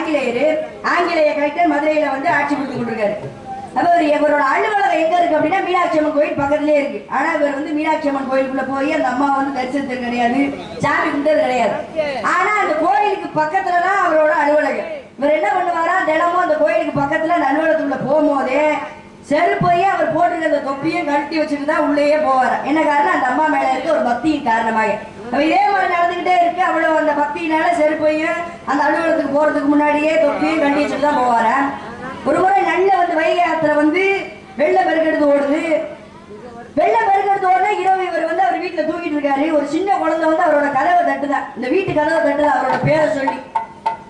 ஆங்கிலேயர் ஆங்கிலேய கலெக்டர் மதுரையில வந்து ஆட்சி கொடுத்து கொண்டிருக்காரு. அப்ப இவர் இவரோட அலுவலகம் எங்க இருக்கு அப்படின்னா மீனாட்சி அம்மன் கோயில் பக்கத்துலயே இருக்கு. ஆனா இவர் வந்து மீனாட்சி அம்மன் கோயிலுக்குள்ள போய் அந்த அம்மா வந்து தரிசனத்தில் கிடையாது சாமி கும்பிட்டது கிடையாது. ஆனா அந்த கோயிலுக்கு பக்கத்துல தான் அவரோட அலுவலகம். இவர் என்ன பண்ணுவாரா தினமும் அந்த கோயிலுக்கு பக்கத்துல அந்த அலுவலகத்துக்குள்ள போகும்போதே செருப்பையே அவர் போட்டிருக்க அந்த தொப்பியும் கழட்டி வச்சுட்டு தான் உள்ளேயே போவார் என்ன காரணம்? அந்த அம்மா மேல இருக்க ஒரு பக்தியின் காரணமாக. அப்ப இதே நடந்துகிட்டே இருக்கு? அவ்வளவு அந்த பக்தியினால செருப்பையும் அந்த அலுவலகத்துக்கு போறதுக்கு முன்னாடியே தொப்பியும் கண்டி வச்சுட்டு தான் போவார? ஒரு முறை நல்ல வந்து வைகை ஆத்துல வந்து வெள்ள பெருக்கெடுத்து ஓடுது. வெள்ள பெருக்கெடுத்து ஓடுனா இரவு இவர் வந்து அவர் வீட்டுல தூங்கிட்டு இருக்காரு. ஒரு சின்ன குழந்தை வந்து அவரோட கதவை தட்டுதான் இந்த வீட்டு கதவை தட்டுதான் அவரோட பேரை சொல்லி.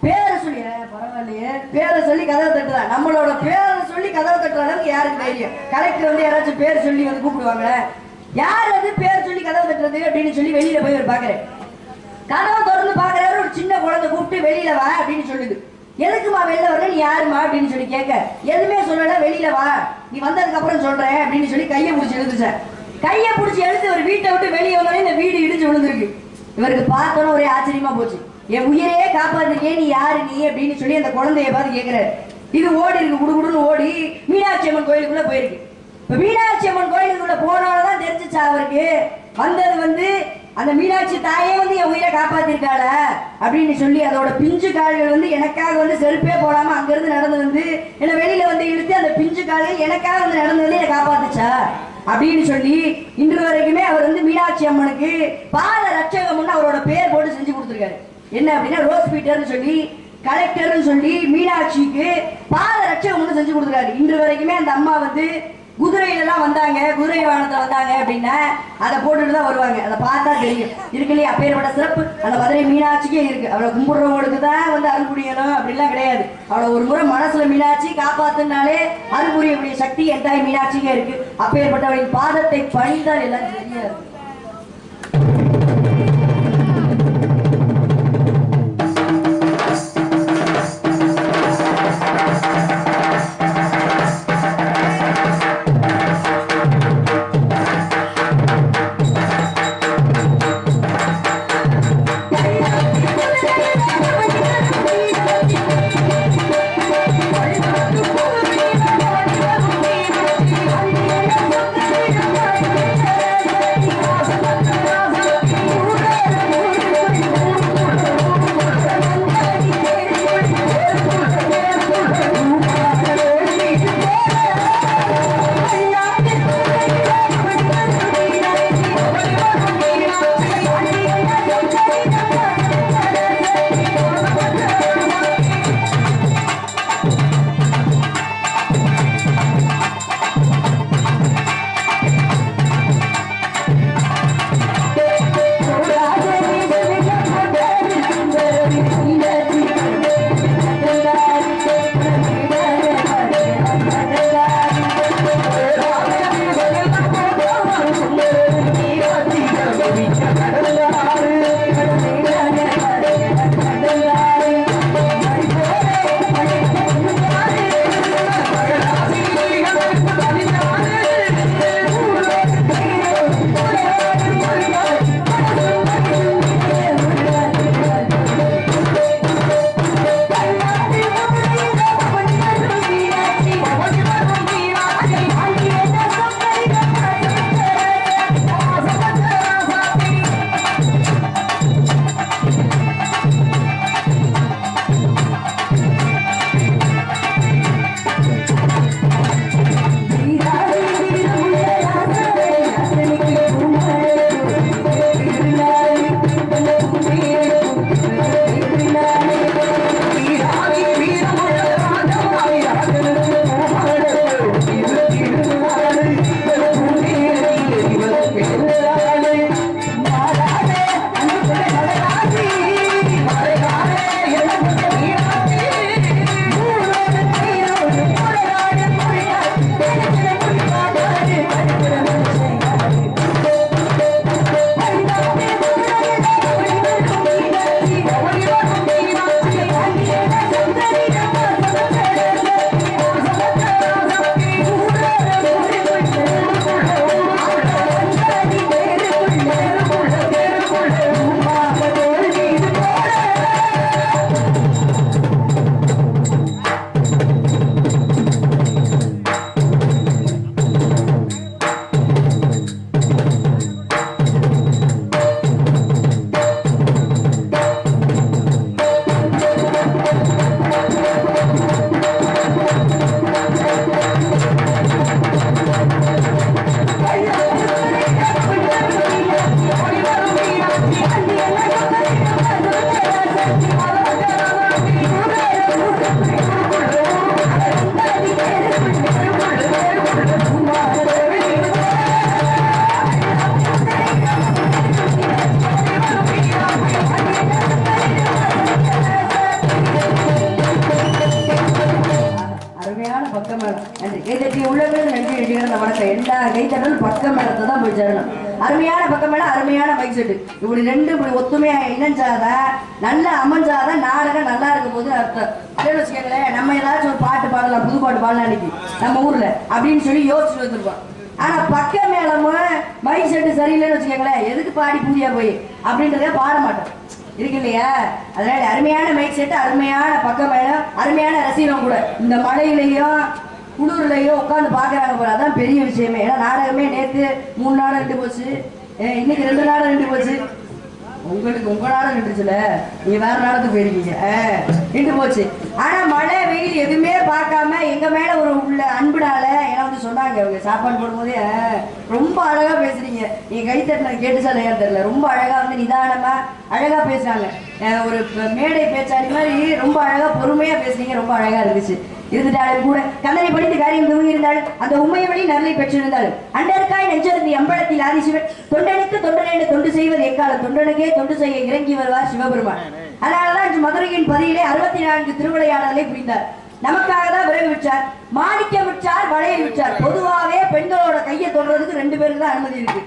பேரை சொல்லி பரவாயில்லையே. பேரை சொல்லி கதவை தட்டுதான் நம்மளோட பேரை சொல்லி கதவை தட்டுற அளவுக்கு யாருக்கு தைரியம்? கலெக்டர் வந்து யாராச்சும் பேர் சொல்லி வந்து கூப்பிடுவாங்களே? யார் அது பேர் சொல்லி கதவை தட்டுறது அப்படின்னு சொல்லி வெளியில போய் ஒரு பாக்குறேன் கதவை திறந்து பாக்குறாரு ஒரு சின்ன குழந்தை கூப்பிட்டு வெளியில வா அப்படின்னு சொல்லுது. எதுக்குமா வெளில வர நீ யாருமா அப்படின்னு சொல்லி கேட்க. எதுவுமே சொல்லல வெளியில வா. நீ வந்ததுக்கு அப்புறம் சொல்றேன் அப்படின்னு சொல்லி கையை பிடிச்சி எழுந்துச்சார் கையை பிடிச்சி எழுத்து ஒரு வீட்டை விட்டு வெளியே வந்தோடனே இந்த வீடு இடிஞ்சு விழுந்திருக்கு. இவருக்கு பார்த்தோன்னு ஒரே ஆச்சரியமா போச்சு. என் உயிரையே காப்பாத்திருக்கே நீ யாரு நீ? அப்படின்னு சொல்லி அந்த குழந்தைய பார்த்து கேட்கிறாரு. இது ஓடி இருக்கு குடுகுடுன்னு ஓடி மீனாட்சி அம்மன் கோயிலுக்குள்ள போயிருக்கு. இப்ப மீனாட்சி அம்மன் கோயிலுக்குள்ள போனாலதான் தெரிஞ்சுச்சா அவருக்கு? வந்தது வந்து அந்த மீனாட்சி தாயே வந்து என் உயிரை காப்பாத்திருக்காள அப்படின்னு சொல்லி அதோட பிஞ்சு கால்கள் வந்து எனக்காக வந்து செருப்பே போடாம அங்கிருந்து நடந்து வந்து என்ன வெளியில வந்து இழுத்து அந்த பிஞ்சு கால்கள் எனக்காக வந்து நடந்து வந்து என்னை காப்பாத்துச்சா அப்படின்னு சொல்லி இன்று வரைக்குமே அவர் வந்து மீனாட்சி அம்மனுக்கு பால ரட்சகம்னு அவரோட பேர் போட்டு செஞ்சு கொடுத்துருக்காரு. என்ன அப்படின்னா ரோஸ் பீட்டர்னு சொல்லி கலெக்டர்னு சொல்லி மீனாட்சிக்கு பால ரட்சகம்னு செஞ்சு கொடுத்துருக்காரு. இன்று வரைக்குமே அந்த அம்மா வந்து குதிரையிலலாம் வந்தாங்க குதிரை வாகனத்துல வந்தாங்க அப்படின்னா அதை போட்டுட்டு தான் வருவாங்க. அதை பார்த்தா தெரியும். இருக்கு இல்லையா? அப்பேற்பட்ட சிறப்பு. அந்த மதுரை மீனாட்சிக்கே இருக்கு. அவளை கும்பிடுறவங்களுக்கு தான் வந்து அருள் புரியணும். அப்படிலாம் கிடையாது. அவளை ஒரு முறை மனசுல மீனாட்சி காப்பாத்துனாலே அருள் புரியக்கூடிய சக்தி எந்த மீனாட்சிக்கே இருக்கு. அப்பேற்பட்டவளின் பாதத்தை பணிந்தால் எல்லாம் தெரியாது. இப்படி ரெண்டு இப்படி ஒத்துமையா இணைஞ்சாதான் நல்லா அமைஞ்சாதான் நாடகம் நல்லா இருக்கும் போது அர்த்தம். இல்லைன்னு வச்சுக்கோங்களேன். நம்ம ஏதாச்சும் ஒரு பாட்டு பாடலாம் புது பாட்டு பாடலாம் அன்னைக்கு நம்ம ஊர்ல அப்படின்னு சொல்லி யோசிச்சு வந்திருப்போம். ஆனா பக்க மேளமும் மைக் செட்டு சரியில்லைன்னு வச்சுக்கோங்களேன். எதுக்கு பாடி பூரியா போய்? அப்படின்றத பாட மாட்டோம். இருக்கு இல்லையா? அதனால அருமையான மைக் செட்டு அருமையான பக்க மேளம் அருமையான ரசிகம் கூட. இந்த மழையிலையும் குளிர்லையும் உட்காந்து பாக்குறாங்க போல. அதான் பெரிய விஷயமே. ஏன்னா நாடகமே நேத்து மூணு நாடகம் ரெண்டு போச்சு. ஏ, இன்னைக்கு ரெண்டு நாடகம் நின்று போச்சு. உங்களுக்கு உங்க நாடகம் நின்றுச்சுல நீங்க வேற நாடகத்துக்கு போயிருக்கீங்க. நின்று போச்சு. ஆனா வெயில் எதுவுமே பார்க்காம எங்க மேல ஒரு உள்ள அன்புனால ஏன்னா வந்து சொன்னாங்க அவங்க. சாப்பாடு போடும்போதே ரொம்ப அழகா பேசுறீங்க. நீங்க கைத்தட்டின கேட்டு சொல்லையா தெரியல. ரொம்ப அழகா வந்து நிதானமா அழகா பேசுறாங்க. ஒரு மேடை பேச்சாடி மாதிரி ரொம்ப அழகா பொறுமையா பேசுறீங்க. ரொம்ப அழகா இருந்துச்சு. இருந்துட்டாலும் கூட கந்தனை படித்து காரியம் துவங்கி அந்த உண்மை வழி நரலை பெற்றிருந்தாலும் அண்டருக்காய் நெஞ்சருந்தி அம்பலத்தில் ஆதிசிவன் தொண்டனுக்கு தொண்டனை தொண்டு செய்வது எக்காலம்? தொண்டனுக்கே தொண்டு செய்ய இறங்கி வருவார் சிவபெருமான். அதனாலதான் இன்று மதுரையின் பதியிலே அறுபத்தி நான்கு திருவிளையாடலை புரிந்தார். நமக்காக தான் விறகு விற்றார் மாணிக்கம் விற்றார் வளையல் விற்றார் பொதுவாகவே பெண்களோட கையை தொடுறதுக்கு ரெண்டு பேருக்கு தான் அனுமதி இருக்கு.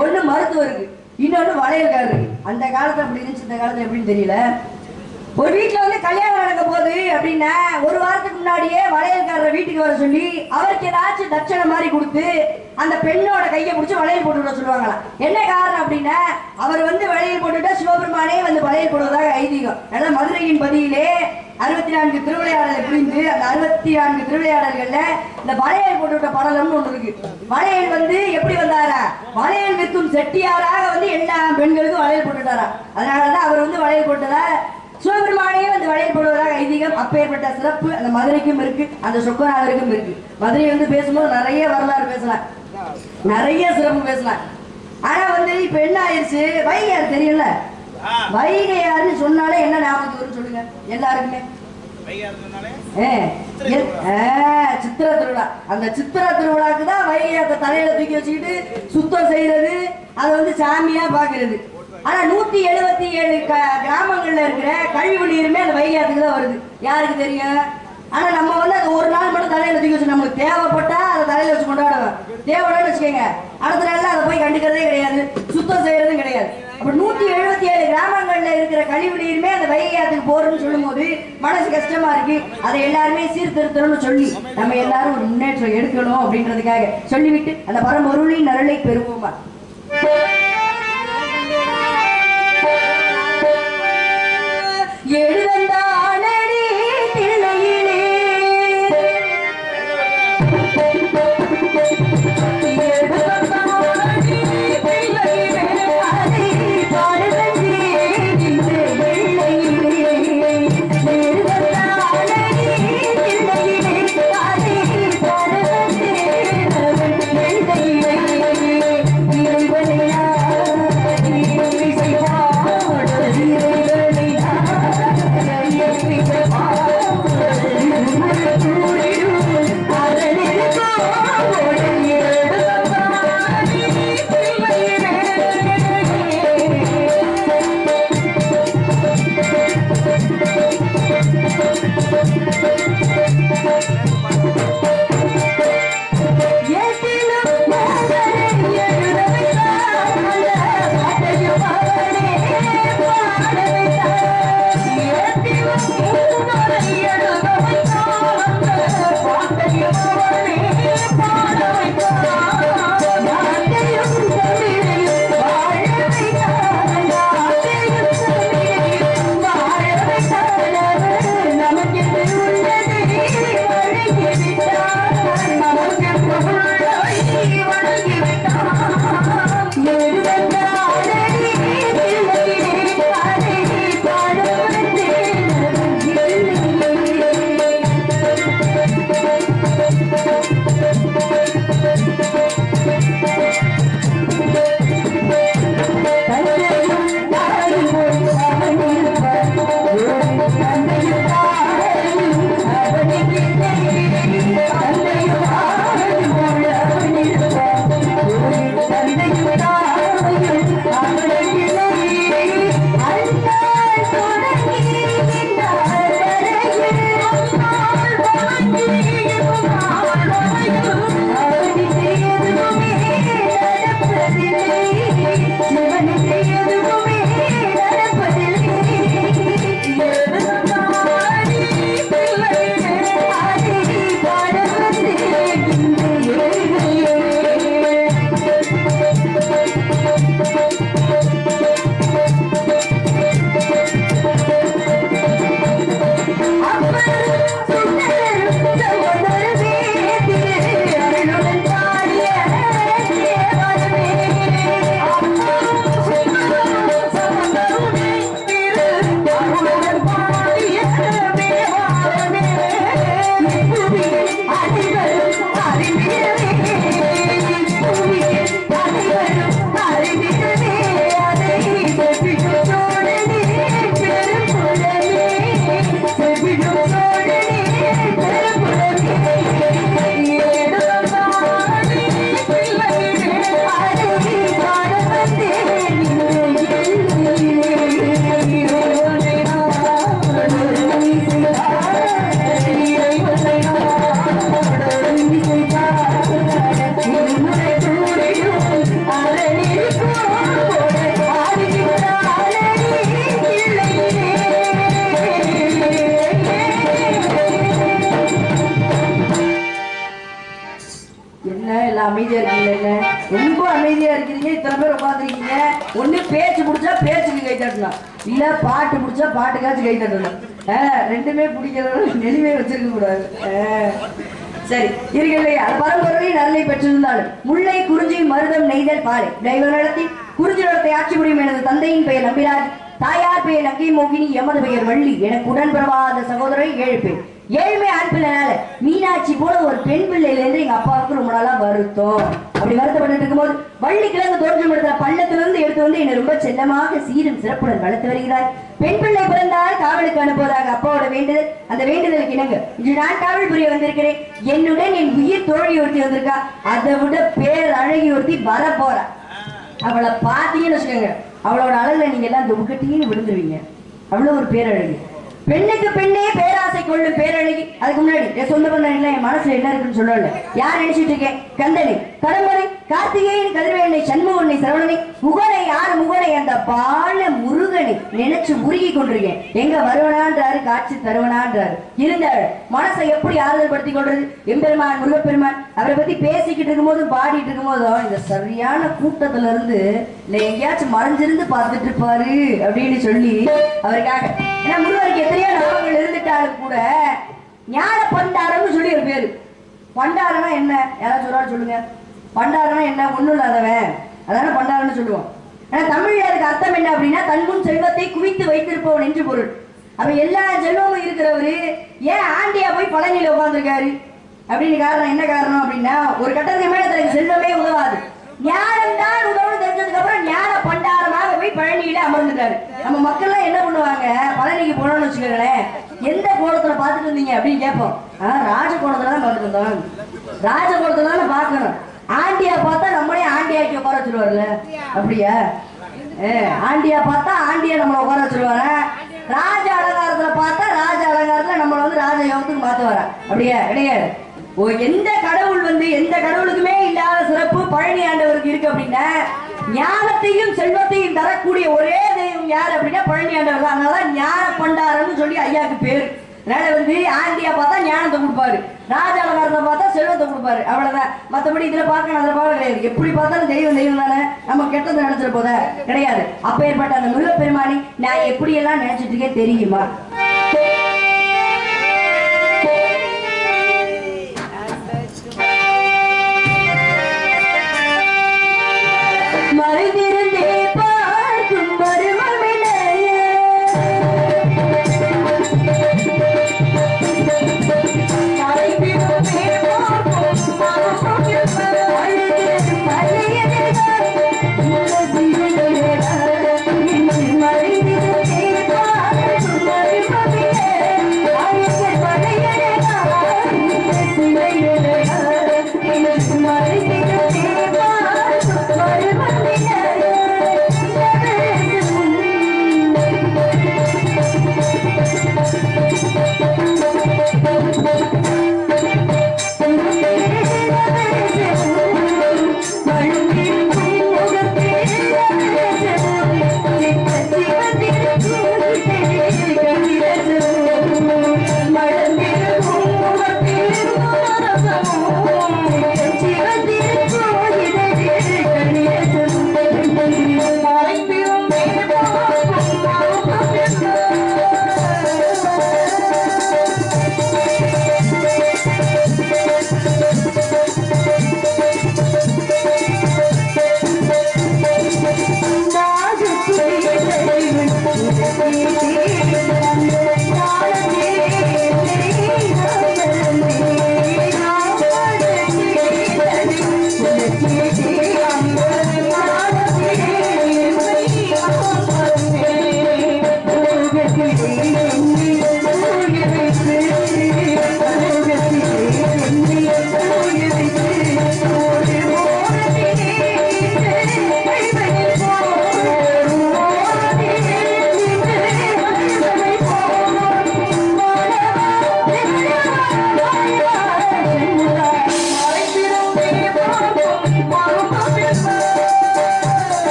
ஒண்ணு மருத்துவருக்கு இன்னொன்னு வளையல்காரருக்கு. அந்த காலத்துல அப்படி இருந்துச்சு இந்த காலத்துல எப்படின்னு தெரியல. ஒரு வீட்டுல வந்து கல்யாணம் நடக்க போகுது அப்படின்னா ஒரு வாரத்துக்கு முன்னாடியே வளையல்காரர் வீட்டுக்கு வர சொல்லி அவருக்கு ஏதாச்சும் தட்சணை மாதிரி கொடுத்து அந்த பெண்ணோட கையை பிடிச்சி வளையல் போட்டு விட சொல்லுவாங்களாம் என்ன காரணம் அப்படின்னா அவர் வந்து வளையல் போட்டுட்டா சிவபெருமானே வந்து வளையல் போடுவதாக ஐதீகம். அதனால மதுரையின் பதியிலே அறுபத்தி நான்கு திருவிளையாடலை புரிந்து அந்த அறுபத்தி நான்கு திருவிளையாடல்கள்ல இந்த வளையல் போட்டுவிட்ட படலம்னு ஒண்ணு இருக்கு. வளையல் வந்து எப்படி வந்தாரா? வளையல் விற்கும் செட்டியாராக வந்து எல்லா பெண்களுக்கும் வளையல் போட்டுட்டாரா அதனாலதான் அவர் வந்து வளையல் போட்டதா சிவபெருமானே வந்து வளையல் போடுவதாக ஐதீகம் அப்பேற்பட்ட சிறப்பு அந்த மதுரைக்கும் இருக்கு அந்த சொக்கநாதருக்கும் இருக்கு. மதுரை வந்து பேசும்போது நிறைய வரலாறு பேசலாம் நிறைய சிறப்பு பேசலாம் ஆனா வந்து இப்ப என்ன ஆயிருச்சு? வைகையார் தெரியல வைகையாருன்னு சொன்னாலே என்ன ஞாபகத்துக்கு வரும்னு சொல்லுங்க எல்லாருக்குமே. சித்திரை திருவிழா. அந்த சித்திரை திருவிழாக்கு தான் வைகையாத்த தலையில தூக்கி வச்சுக்கிட்டு சுத்தம் செய்யறது அதை வந்து சாமியா பாக்குறது ஆனா நூத்தி எழுபத்தி ஏழு க- கிராமங்கள்ல இருக்கிற கழிவு நீருமே அந்த வைகையாத்துக்கு தான் வருது. யாருக்கு தெரியும்? ஆனா நம்ம வந்து அது ஒரு நாள் மட்டும் தலையில தூக்கி வச்சு நமக்கு தேவைப்பட்டா அதை தலையில வச்சு கொண்டாடுவோம். தேவைன்னு வச்சுக்கோங்க. அடுத்த நாள்ல அதை போய் கண்டுக்கிறதே கிடையாது. சுத்தம் செய்யறதும் கிடையாது. அப்ப நூத்தி எழுபத்தி ஏழு கிராமங்கள்ல இருக்கிற கழிவு நீருமே அந்த வைகையாத்துக்கு போறோம்னு சொல்லும் போது மனசு கஷ்டமா இருக்கு. அதை எல்லாருமே சீர்திருத்தணும்னு சொல்லி நம்ம எல்லாரும் ஒரு முன்னேற்றம் எடுக்கணும் அப்படின்றதுக்காக சொல்லிவிட்டு அந்த பரம்பொருளின் அருளை பெறுவோமா? எழுதந்தானடி அமைதியா இருக்கீங்கல்ல ரொம்ப அமைதியா இருக்கிறீங்க இத்தனை பேர் உட்காந்துருக்கீங்க ஒண்ணு பேச்சு முடிச்சா பேச்சுக்கு கை தட்டலாம். இல்ல பாட்டு முடிச்சா பாட்டுக்காச்சும் கை தட்டலாம். ரெண்டுமே பிடிக்கிறவங்க நெளிவே வச்சிருக்க கூடாது. சரி இருக்கலை பரம்பரை நல்லை பெற்றிருந்தாலும் முல்லை குறிஞ்சி மருதம் நெய்தல் பாலை. டிரைவர் நடத்தி குறிஞ்சி நடத்தை ஆட்சி முடியும் எனது தந்தையின் பெயர் நம்பிராஜ். தாயார் பெயர் நங்கை மோகினி எமது பெயர் வள்ளி. எனக்கு உடன் பிரவாத சகோதரர் ஏழு பேர். ஏழ்மை ஆண் பிள்ளைனால மீனாட்சி போல ஒரு பெண் பிள்ளையில இருந்து எங்க அப்பாவுக்கு ரொம்ப நாளா வருத்தம். அப்படி வருத்தப்பட்டு இருக்கும்போது வள்ளி கிழங்கு தோற்றம் எடுத்த பள்ளத்துல இருந்து எடுத்து வந்து என்னை ரொம்ப செல்லமாக சீரும் சிறப்புடன் வளர்த்து வருகிறார். பெண் பிள்ளை பிறந்தால் காவலுக்கு அனுப்புவதாக அப்பாவோட வேண்டுதல். அந்த வேண்டுதலுக்கு இணங்க இன்று நான் காவல் புரிய வந்திருக்கிறேன். என்னுடன் என் உயிர் தோழி ஒருத்தி வந்திருக்கா. அதை விட பேர் அழகி ஒருத்தி வர போறா அவளை பார்த்தீங்கன்னு வச்சுக்கோங்க. அவளோட அழகுல நீங்க எல்லாம் துபக்கட்டின்னு விழுந்துருவீங்க. அவ்வளவு ஒரு பேரழகு. பெண்ணுக்கு பெண்ணே பேராசை கொள்ளும் பேரழகி. அதுக்கு முன்னாடி என் சொந்த பண்ண என் மனசுல என்ன இருக்குன்னு சொல்லல யார் நினைச்சிட்டு இருக்கேன் கந்தனை. கடம்பரை கார்த்திகேயன் கதிரவேலை சண்முகனை சரவணனை. முகனை யார் முகனை? அந்த பால முருகனை நினைச்சு உருகி கொண்டிருக்கேன். எங்க வருவனான்றாரு காட்சி தருவனான்றாரு. இருந்தாள் மனசை எப்படி ஆறுதல் படுத்தி கொள்றது எம்பெருமான் முருகப்பெருமான் அவரை பத்தி பேசிக்கிட்டு இருக்கும்போது பாடிட்டு இருக்கும்போது இந்த சரியான கூட்டத்துல இருந்து இல்லை எங்கேயாச்சும் மறைஞ்சிருந்து பார்த்துட்டு இருப்பாரு அப்படின்னு சொல்லி அவருக்காக ஏன்னா முருகருக்கு எத்தனையோ நாமங்கள் இருந்துட்டாலும் கூட ஞான பண்டாரம்னு சொல்லி ஒரு பேர். பண்டாரம்னா என்ன? யாராவது சொல்றாரு சொல்லுங்க. பண்டாரம்னா என்ன? ஒண்ணும் இல்லாதவன். அதான பண்டாரம்னு சொல்லுவோம். ஆனா தமிழ்ல அதுக்கு அர்த்தம் என்ன அப்படின்னா தன்முன் செல்வத்தை குவித்து வைத்திருப்பவன் என்று பொருள். அப்ப எல்லா செல்வமும் இருக்கிறவரு ஏன் ஆண்டியா போய் பழனியில உட்காந்துருக்காரு அப்படின்னு காரணம் என்ன காரணம் அப்படின்னா ஒரு கட்டத்துக்கு மேல தனக்கு செல்வமே உதவாது. ஞானம் தான் உதவும் தெரிஞ்சதுக்கு அப்புறம் ஞான போய் அமர்ந்துட்டாரு. நம்ம மக்கள் எல்லாம் என்ன பண்ணுவாங்க? பழனிக்கு போனோம்னு வச்சுக்கோங்களேன். எந்த கோலத்துல பாத்துட்டு இருந்தீங்க அப்படின்னு கேட்போம். ஆஹ் ராஜ கோலத்துல தான் பார்த்துட்டு இருந்தோம். ராஜ கோலத்துல தானே ஆண்டியா பார்த்தா நம்மளே ஆண்டியாக்கி உட்கார வச்சிருவாருல அப்படியா? ஏ, ஆண்டியா பார்த்தா ஆண்டியா நம்மளை உட்கார வச்சிருவாரு? ராஜ அலங்காரத்துல பார்த்தா ராஜ அலங்காரத்துல நம்மளை வந்து ராஜ யோகத்துக்கு மாத்த வர. அப்படியா? கிடையாது ஓ எந்த கடவுள் வந்து எந்த கடவுளுக்குமே இல்லாத சிறப்பு பழனி ஆண்டவருக்கு இருக்கு அப்படின்னா ஞானத்தையும் செல்வத்தையும் தரக்கூடிய ஒரே தெய்வம் யார் அப்படின்னா பழனி தான். அதனால ஞான பண்டாரன்னு சொல்லி ஐயாக்கு பேரு. அதனால வந்து ஆண்டியா பார்த்தா ஞானத்தை கொடுப்பாரு. ராஜ பார்த்தா செல்வத்தை கொடுப்பாரு. அவ்வளவுதான். மத்தபடி இதுல பார்க்கணும் அதுல பார்க்க கிடையாது. எப்படி பார்த்தாலும் தெய்வம் தெய்வம் தானே. நம்ம கெட்டது நினைச்சிட போத. கிடையாது. அப்ப ஏற்பட்ட அந்த முருகப்பெருமானி நான் எப்படி எல்லாம் நினைச்சிட்டு இருக்கேன் தெரியுமா? Haydi.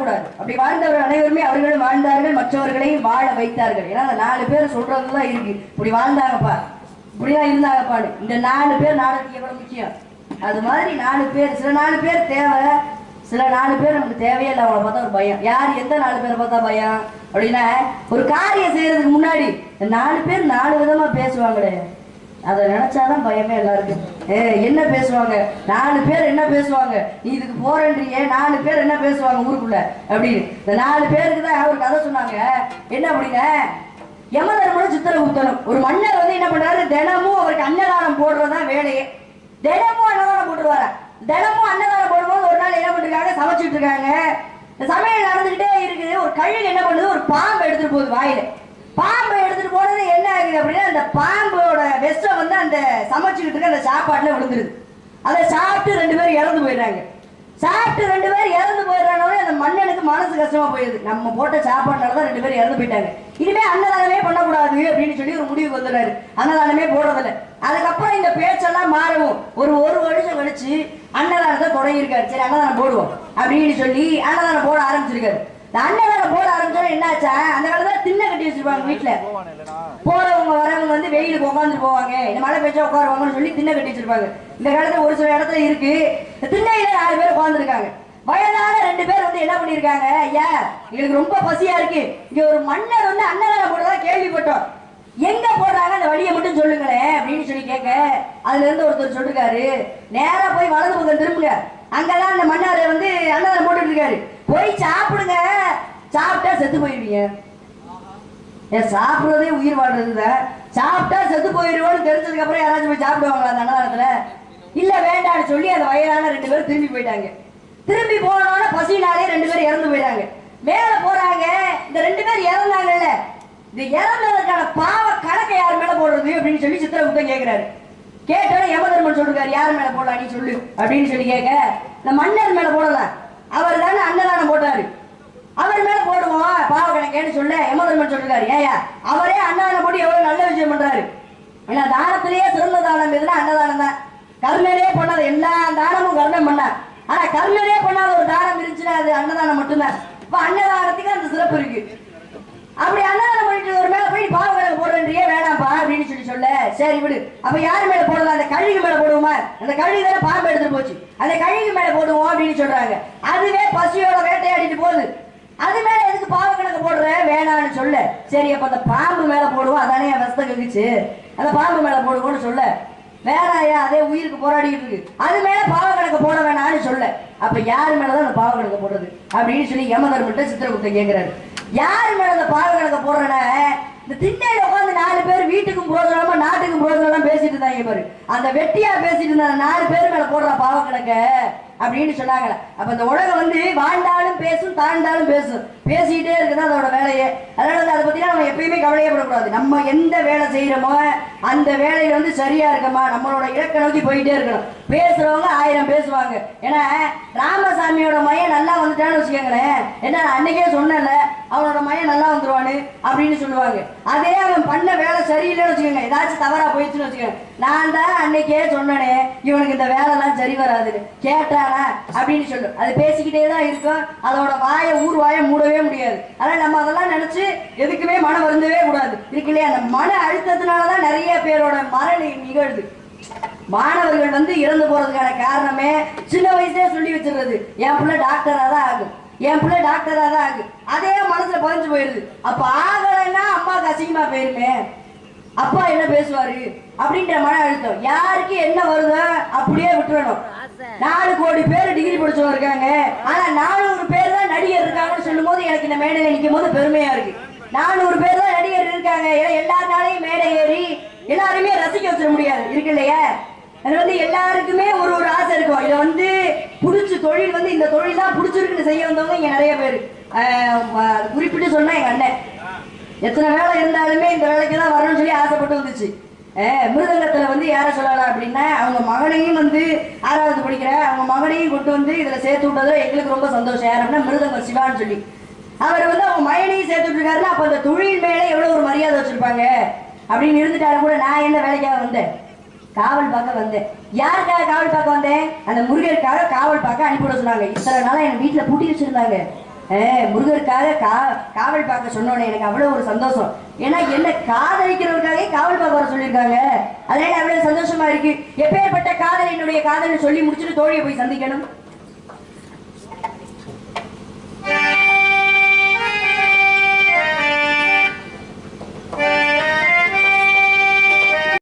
வாழக்கூடாது அப்படி வாழ்ந்தவர் அனைவருமே அவர்களும் வாழ்ந்தார்கள் மற்றவர்களையும் வாழ வைத்தார்கள். ஏன்னா அந்த நாலு பேர் சொல்றதுதான் இருக்கு. இப்படி வாழ்ந்தாங்கப்பா. இப்படிதான் இருந்தாங்கப்பாடு இந்த நாலு பேர் நாளைக்கு எவ்வளவு முக்கியம்? அது மாதிரி நாலு பேர் சில நாலு பேர் தேவை. சில நாலு பேர் நமக்கு தேவையே இல்லை. அவங்கள பார்த்தா ஒரு பயம். யார் எந்த நாலு பேரை பார்த்தா பயம்? அப்படின்னா ஒரு காரியம் செய்யறதுக்கு முன்னாடி இந்த நாலு பேர் நாலு விதமா பேசுவாங்களே. அதை நினைச்சாதான் பயமே எல்லாருக்கும் ஏ என்ன பேசுவாங்க? நாலு பேர் என்ன பேசுவாங்க? நீ இதுக்கு போறேன்றீங்க நாலு பேர் என்ன பேசுவாங்க ஊருக்குள்ள? அப்படின்னு. இந்த நாலு பேருக்கு தான் ஒரு கதை சொன்னாங்க. என்ன அப்படிங்க யமதர்மனும் சித்திரகுப்தனும். ஒரு மன்னர் வந்து என்ன பண்றாரு தினமும் அவருக்கு அன்னதானம் போடுறதுதான் வேலையே. தினமும் அன்னதானம் போட்டுருவாரு? தினமும் அன்னதானம் போடும்போது ஒரு நாள் என்ன பண்ணிருக்காங்க? சமைச்சிட்டு இருக்காங்க. சமையல் நடந்துகிட்டே இருக்குது. ஒரு கழுகு என்ன பண்ணுது? ஒரு பாம்பு எடுத்துட்டு போகுது வாயில. பாம்பு உடனே என்ன ஆகுது அப்படின்னா அந்த பாம்போட விஷம் வந்து அந்த சமைச்சுக்கிட்டு இருக்க அந்த சாப்பாட்டில் விழுந்துருது. அதை சாப்பிட்டு ரெண்டு பேரும் இறந்து போயிடுறாங்க. சாப்பிட்டு ரெண்டு பேர் இறந்து போயிடுறானே அந்த மன்னனுக்கு மனசு கஷ்டமா போயிடுது நம்ம போட்ட சாப்பாடுனால தான் ரெண்டு பேரும் இறந்து போயிட்டாங்க. இனிமே அன்னதானமே பண்ணக்கூடாது அப்படின்னு சொல்லி ஒரு முடிவுக்கு வந்துடுறாரு. அன்னதானமே போடுறதில்ல. அதுக்கப்புறம் இந்த பேச்செல்லாம் மாறவும். ஒரு ஒரு வருஷம் கழிச்சு அன்னதானத்தை தொடங்கியிருக்காரு. சரி அன்னதானம் போடுவோம் அப்படின்னு சொல்லி அன்னதானம் போட ஆரம்பிச்சிருக்காரு. இந்த அன்னதானம் போட ஆரம்பிச்சோம் என்னாச்சா? அந்த காலத்துல திண்ணை கட்டி வச்சிருப்பாங்க வீட்டுல போறவங்க வரவங்க வந்து வெயிலுக்கு உட்காந்துட்டு போவாங்க. இந்த மழை பெய்ச்சா உட்காருவாங்கன்னு சொல்லி திண்ணை கட்டி வச்சிருப்பாங்க. இந்த காலத்துல ஒரு சில இடத்துல இருக்கு. திண்ணையில நாலு பேர் உட்காந்துருக்காங்க வயதான ரெண்டு பேர் வந்து என்ன பண்ணிருக்காங்க ஐயா எங்களுக்கு ரொம்ப பசியா இருக்கு. இங்க ஒரு மன்னர் வந்து அன்னதானம் போடுறதா கேள்விப்பட்டோம். எங்க போடுறாங்க? அந்த வழியை மட்டும் சொல்லுங்களேன் அப்படின்னு சொல்லி கேட்க அதுல இருந்து ஒருத்தர் சொல்லிருக்காரு. நேரா போய் வலது பக்கம் திரும்புங்க. அங்கதான் அந்த மன்னர் வந்து அன்னதானம் போட்டுட்டு இருக்காரு. போய் சாப்பிடுங்க. சாப்பிட்டா செத்து போயிருவீங்க ஏன் சாப்பிடுறதே உயிர் வாழ்றது சாப்பிட்டா செத்து போயிடுவோம்னு தெரிஞ்சதுக்கு அப்புறம் யாராச்சும் போய் சாப்பிடுவாங்களா அந்த அன்னதானத்துல? இல்ல வேண்டாம்னு சொல்லி அந்த வயதான ரெண்டு பேரும் திரும்பி போயிட்டாங்க. திரும்பி போனோட பசினாலே ரெண்டு பேரும் இறந்து போயிட்டாங்க. மேல போறாங்க. இந்த ரெண்டு பேர் இறந்தாங்கல்ல. இந்த இறந்ததுக்கான பாவ கணக்கை யார் மேல போடுறது அப்படின்னு சொல்லி சித்திர புத்தம் கேட்கிறாரு கேட்டோட யமதர்மன் சொல்றாரு யார் மேல போடலாம் நீ சொல்லு. அப்படின்னு சொல்லி கேட்க இந்த மன்னர் மேல போடலாம். அவர் தானே அன்னதானம் போட்டாரு. அவர் மேல போடுவோம் பாவ கணக்கேன்னு சொல்ல எமதர்மன் சொல்றாரு. ஏயா அவரே அன்னதானம் போட்டு எவ்வளவு நல்ல விஷயம் பண்றாரு. ஏன்னா தானத்திலேயே சிறந்த தானம் எதுனா அன்னதானம் தான். கர்மரே பண்ணாத எல்லா தானமும் கர்மம் பண்ணார். ஆனா கர்மரே பண்ணாத ஒரு தானம் இருந்துச்சுன்னா அது அன்னதானம் மட்டும்தான். இப்ப அன்னதானத்துக்கு அந்த சிறப்பு இருக்கு. அப்படி அன்னதானம் பண்ணிட்டு ஒரு மேல போய் பாவ கணக்கு போடுறேன்றியே வேணாம்ப்பா அப்படின்னு சொல்லி சொல்ல. சரி விடு. அப்ப யாரு மேல போடலாம்? அந்த கழுகு மேல போடுவோமா? அந்த கழுகு தானே பாம்பு எடுத்துட்டு போச்சு. அந்த கழுகு மேல போடுவோம் அப்படின்னு சொல்றாங்க. அதுவே பசியோட வேட்டையாடிட்டு போகுது. அது மேல எதுக்கு பாவ கணக்கு போடுற? வேணாம்னு சொல்ல. சரி அப்ப அந்த பாம்பு மேல போடுவோம். அதானே என் வசத்தை கழிச்சு அந்த பாம்பு மேல போடுவோம்னு சொல்ல. வேற வேணாயா அதே உயிருக்கு போராடிட்டு இருக்கு. அது மேல பாவ கணக்கு போட வேணாம்னு சொல்ல. அப்ப யார் மேலதான் அந்த பாவ கணக்கு போடுறது? அப்படின்னு சொல்லி யமதர்மன்ட்ட சித்திரகுப்தன் கேட்கிறாரு யார் மேல அந்த பாவ கணக்கு போடுறேன்னா இந்த திண்ணையில உட்காந்து நாலு பேர் வீட்டுக்கும் புரோஜனமா நாட்டுக்கும் புரோஜனமா பேசிட்டு இருந்தாங்க பாரு. அந்த வெட்டியா பேசிட்டு இருந்த நாலு பேர் மேல போடுற பாவ கணக்க அப்படின்னு சொன்னாங்களே அப்ப இந்த உலகம் வந்து வாழ்ந்தாலும் பேசும் தாழ்ந்தாலும் பேசும். பேசிக்கிட்டே இருக்குதான் அதோட வேலையே. அதனால வந்து அதை பத்தினா நம்ம எப்பயுமே கவலையப்படக்கூடாது நம்ம எந்த வேலை செய்யறோமோ அந்த வேலையில வந்து சரியா இருக்கமா நம்மளோட இலக்க நோக்கி போயிட்டே இருக்கணும். பேசுறவங்க ஆயிரம் பேசுவாங்க. ஏன்னா ராமசாமியோட மையம் நல்லா வந்துட்டான்னு வச்சுக்கோங்களேன். என்ன அன்னைக்கே சொன்னேன்ல அவனோட மையம் நல்லா வந்துருவானு அப்படின்னு சொல்லுவாங்க. அதே அவன் பண்ண வேலை சரியில்லைன்னு வச்சுக்கோங்க. ஏதாச்சும் தவறா போயிடுச்சுன்னு வச்சுக்கோங்க. நான் தான் அன்னைக்கே சொன்னனே இவனுக்கு இந்த வேலைலாம் சரி வராதுன்னு. கேட்டானா? அப்படின்னு சொல்லு. அது பேசிக்கிட்டே தான் இருக்கும். அதோட வாயை ஊர் வாயை மூடவே முடியாது. அதனால நம்ம அதெல்லாம் நினைச்சு எதுக்குமே மனம் வருந்தவே கூடாது. இருக்கு இல்லையா? அந்த மன அழுத்தத்தினால தான் நிறைய பேரோட மரணம் நிகழ்து. மாணவர்கள் வந்து இறந்து போறதுக்கான காரணமே சின்ன வயசுலேயே சொல்லி வச்சிடுறது. என் பிள்ளை டாக்டராக தான் ஆகும். என் பிள்ளை டாக்டரா தான் ஆகும் அதே மனசுல பதிஞ்சு போயிருது அப்ப ஆகலைன்னா அம்மாவுக்கு அசிங்கமா போயிருமே. அப்பா என்ன பேசுவாரு? அப்படின்ற மன அழுத்தம். யாருக்கு என்ன வருதோ அப்படியே விட்டுறணும். நாலு கோடி பேர் டிகிரி படிச்சவங்க இருக்காங்க. ஆனா நானூறு பேர் தான் நடிகர் இருக்காங்கன்னு சொல்லும் போது எனக்கு இந்த மேடையில நிற்கும் போது பெருமையா இருக்கு. நானூறு பேர் தான் நடிகர் இருக்காங்க. எல்லாருனாலையும் மேடை ஏறி எல்லாருமே ரசிக்க வச்சிட முடியாது. இருக்கு இல்லையா? அது வந்து எல்லாருக்குமே ஒரு ஒரு ஆசை இருக்கும். இதை வந்து பிடிச்ச தொழில் வந்து இந்த தொழில் தான் பிடிச்சிருக்குன்னு செய்ய வந்தவங்க இங்க நிறைய பேர். குறிப்பிட்டு சொன்னா எங்க அண்ணன். எத்தனை வேலை இருந்தாலுமே இந்த வேலைக்கு தான் வரணும்னு சொல்லி ஆசைப்பட்டு வந்துச்சு. அஹ் மிருதங்கத்துல வந்து யார சொல்லலாம் அப்படின்னா அவங்க மகனையும் வந்து ஆறாவது படிக்கிற அவங்க மகனையும் கொண்டு வந்து இதுல சேர்த்து விட்டதுல எங்களுக்கு ரொம்ப சந்தோஷம். யார் அப்படின்னா மிருதங்க சிவான்னு சொல்லி. அவர் வந்து அவங்க மகனையும் சேர்த்து விட்டுருக்காருன்னா அப்ப அந்த தொழில் மேல எவ்வளவு ஒரு மரியாதை வச்சிருப்பாங்க? அப்படின்னு இருந்துட்டாலும் கூட நான் என்ன வேலைக்காக வந்தேன்? காவல் பார்க்க வந்தேன். யாருக்காக காவல் பார்க்க வந்தேன்? அந்த முருகருக்காக காவல் பார்க்க அனுப்பிவிட சொன்னாங்க. இத்தனை நாளாக என் வீட்டில் பூட்டி வச்சிருந்தாங்க. முருகருக்காக கா காவல் பார்க்க சொன்னோன்னே எனக்கு அவ்வளோ ஒரு சந்தோஷம். ஏன்னா என்ன காதலிக்கிறவருக்காகவே காவல் பார்க்க வர சொல்லியிருக்காங்க. அதனால அவ்வளோ சந்தோஷமா இருக்கு. எப்பேற்பட்ட காதல் என்னுடைய காதலை சொல்லி முடிச்சுட்டு தோழியை போய் சந்திக்கணும்?